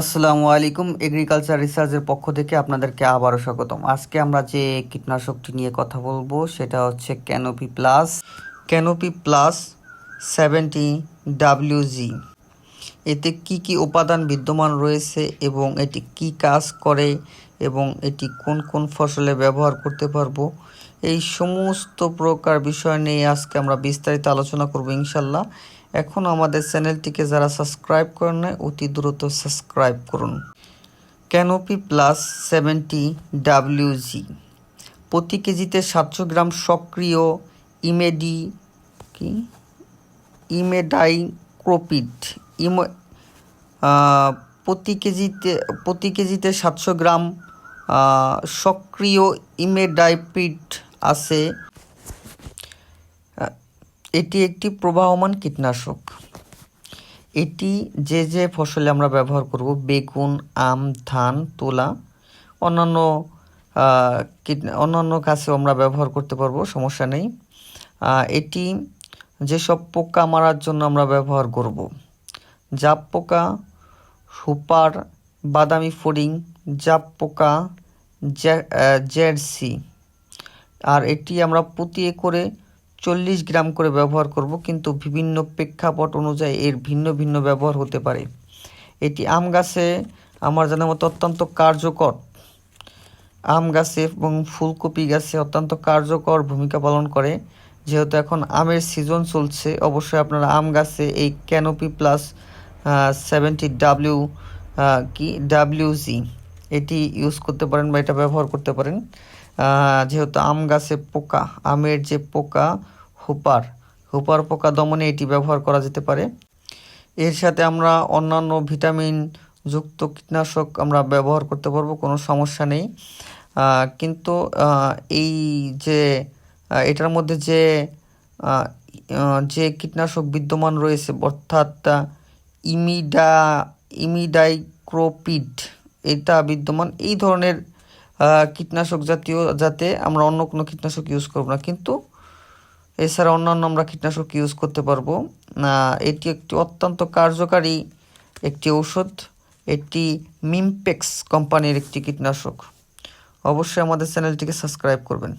আসসালামু আলাইকুম। এগ্রিকালচার রিসার্চের পক্ষ থেকে আপনাদেরকে আবারও স্বাগতম। আজকে আমরা যে কীটনাশকটি নিয়ে কথা বলব, সেটা হচ্ছে canopy plus canopy plus seventy WG এতে কি কি উপাদান বিদ্যমান রয়েছে এবং এটি কি কাজ করে এবং এটি কোন কোন ফসলে ব্যবহার করতে পারব? এই সমস্ত প্রকার বিষয় নিয়ে আজকে আমরা বিস্তারিত আলোচনা করব ইনশাল্লাহ। এখন আমাদের চ্যানেলটিকে যারা সাবস্ক্রাইব করেন নাই, অতি দ্রুত সাবস্ক্রাইব করুন। ক্যানোপি প্লাস সেভেন্টি ডাব্লিউজি প্রতি কেজিতে সাতশো গ্রাম সক্রিয় ইমেডি কি? ইমেডাইক্রোপিড। ইমো প্রতি কেজিতে প্রতি কেজিতে সাতশো গ্রাম সক্রিয় ইমেডাইপিড আছে। এটি একটি প্রবাহমান কীটনাশক। এটি যে যে ফসলে আমরা ব্যবহার করব, বেগুন, আম, ধান, তোলা, অন্যান্য অন্যান্য গাছেও আমরা ব্যবহার করতে পারব, সমস্যা নেই। এটি যেসব পোকা মারার জন্য আমরা ব্যবহার করব। জাপ পোকা সুপার বাদামি ফড়িং জাপ পোকা আহ, আর এটি আমরা প্রতি একরে চল্লিশ গ্রাম করে ব্যবহার করব কিন্তু বিভিন্ন প্রেক্ষাপট অনুযায়ী এর ভিন্ন ভিন্ন ব্যবহার হতে পারে। এটি আম গাছে আমার জানার মতো অত্যন্ত কার্যকর। আম গাছে এবং ফুলকপি গাছে অত্যন্ত কার্যকর ভূমিকা পালন করে। যেহেতু এখন আমের সিজন চলছে অবশ্যই আপনারা আম গাছে এই ক্যানোপি প্লাস সেভেন্টি ডাব্লিউ কি ডাব্লিউজি এটি ইউজ করতে পারেন বা এটা ব্যবহার করতে পারেন। যেহেতু আম গাছে পোকা, আমের যে পোকা, হুপার হুপার পোকা দমনে এটি ব্যবহার করা যেতে পারে। এর সাথে আমরা অন্যান্য ভিটামিন যুক্ত কীটনাশক আমরা ব্যবহার করতে পারব, কোনো সমস্যা নেই। কিন্তু এই যে এটার মধ্যে যে যে কীটনাশক বিদ্যমান রয়েছে, অর্থাৎ ইমিডা, ইমিডাইক্রোপিড, এটা বিদ্যমান। এই ধরনের কীটনাশক জাতীয়, যাতে আমরা অন্য কোনো কীটনাশক ইউজ করব না। কিন্তু এছাড়া অন্যান্য আমরা কীটনাশক ইউজ করতে পারব। এটি একটি অত্যন্ত কার্যকারী একটি ঔষধ। এটি মিমপেক্স কোম্পানির একটি কীটনাশক। অবশ্যই আমাদের চ্যানেলটিকে সাবস্ক্রাইব করবেন।